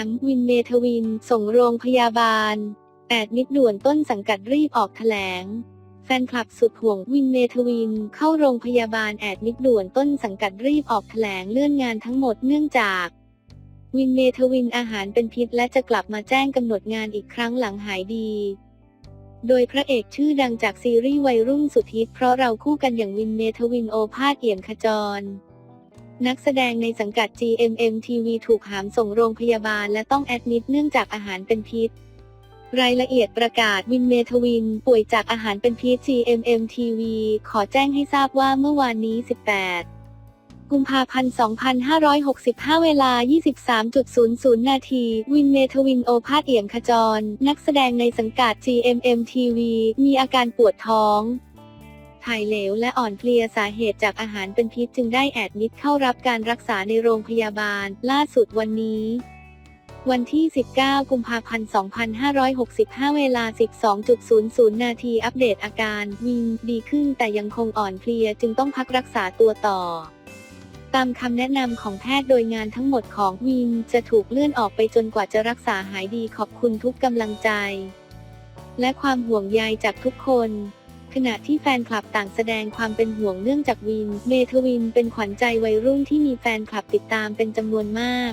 หังวินเมทวิน ส่งโรงพยาบาลแอดมิดด่วนต้นสังกัดรีบออกแถลง แฟนคลับสุดห่วงวินเมทวิน เข้าโรงพยาบาลแอดมิดด่วนต้นสังกัดรีบออกแถลงเลื่อนงานทั้งหมดเนื่องจากวินเมทวินอาหารเป็นพิษและจะกลับมาแจ้งกำหนดงานอีกครั้งหลังหายดี โดยพระเอกชื่อดังจากซีรีส์วัยรุ่นสุดฮิตเพราะเราคู่กันอย่างวินเมทวินโอภาสเอี่ยมขจร นักแสดงในสังกัด GMM TV ถูกหามส่งโรงพยาบาลและต้องแอดมิดเนื่องจากอาหารเป็นพิษ รายละเอียดประกาศวินเมทวิน ป่วยจากอาหารเป็นพิษ GMM TV ขอแจ้งให้ทราบว่าเมื่อวานนี้ 18 กุมภาพันธ์ 2565 เวลา 23.00 นาที วินเมทวินโอภาสเอี่ยมขจร นักแสดงในสังกัด GMM TV มีอาการปวดท้อง ถ่ายเหลวและอ่อนเพลียสาเหตุจากอาหารเป็นพิษจึงได้แอดมิดเข้ารับการรักษาในโรงพยาบาล ล่าสุดวันนี้ วันที่ 19 กุมภาพันธ์ 2565 เวลา 12.00 นาทีอัปเดตอาการวินดีขึ้นแต่ยังคงอ่อนเพลียจึงต้องพักรักษาตัวต่อตามคำแนะนำของแพทย์โดยงานทั้งหมดของวินจะถูกเลื่อนออกไปจนกว่าจะรักษาหายดีขอบคุณทุกกำลังใจ และความห่วงใยจากทุกคน ขณะที่แฟนคลับต่างแสดงความเป็นห่วงเนื่องจากวิน เมทวินเป็นขวัญใจวัยรุ่นที่มีแฟนคลับติดตามเป็นจำนวนมาก